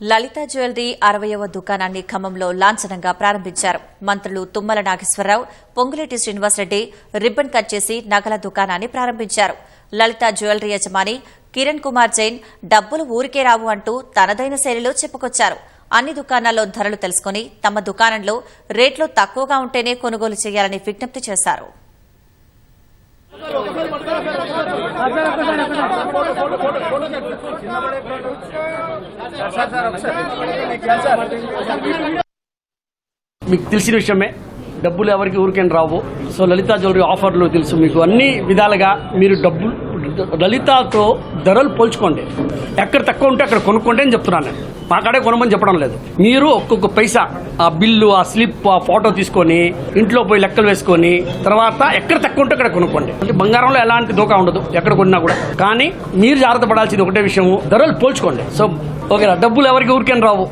లలిత jewellery అరవయవ దుకాణాన్ని ఖమ్మంలో లాంఛనంగా ప్రారంభించారు. మంత్రులు తుమ్మల నాగేశ్వరరావు పొంగులేటి శ్రీనివాసరెడ్డి రిబ్బన్ కట్ చేసి నగల దుకాణాన్ని ప్రారంభించారు. లలిత జ్యువెలరీ యజమాని కిరణ్ కుమార్ జైన్ డబ్బులు ఊరికే రావు అంటూ తనదైన శైలిలో చెప్పుకొచ్చారు. అన్ని దుకాణాల్లో ధరలు తెలుసుకుని తమ దుకాణంలో రేట్లు తక్కువగా ఉంటేనే కొనుగోలు చేయాలని విజ్ఞప్తి చేశారు. మీకు తెలిసిన విషయమే డబ్బులు ఎవరికి ఊరికేం రావు. సో లలిత జ్యువెలరీ ఆఫర్లు తెలుసు మీకు. అన్ని విధాలుగా మీరు డబ్బులు లలితతో ధరలు పోల్చుకోండి. ఎక్కడ తక్కువ ఉంటే అక్కడ కొనుక్కోండి అని చెప్తున్నాను మాకాడే కొనమని చెప్పడం లేదు. మీరు ఒక్కొక్క పైసా ఆ బిల్లు ఆ స్లిప్ ఆ ఫోటో తీసుకొని ఇంట్లో పోయి లెక్కలు వేసుకొని తర్వాత ఎక్కడ తక్కువ ఉంటే అక్కడ కొనుక్కోండి. అంటే బంగారంలో ఎలాంటి దోకా ఉండదు ఎక్కడ కొన్నా కూడా. కానీ మీరు జాగ్రత్త పడాల్సింది ఒకటే విషయము ధరలు పోల్చుకోండి. సో ఓకే డబ్బులు ఎవరికి ఊరికేం రావు.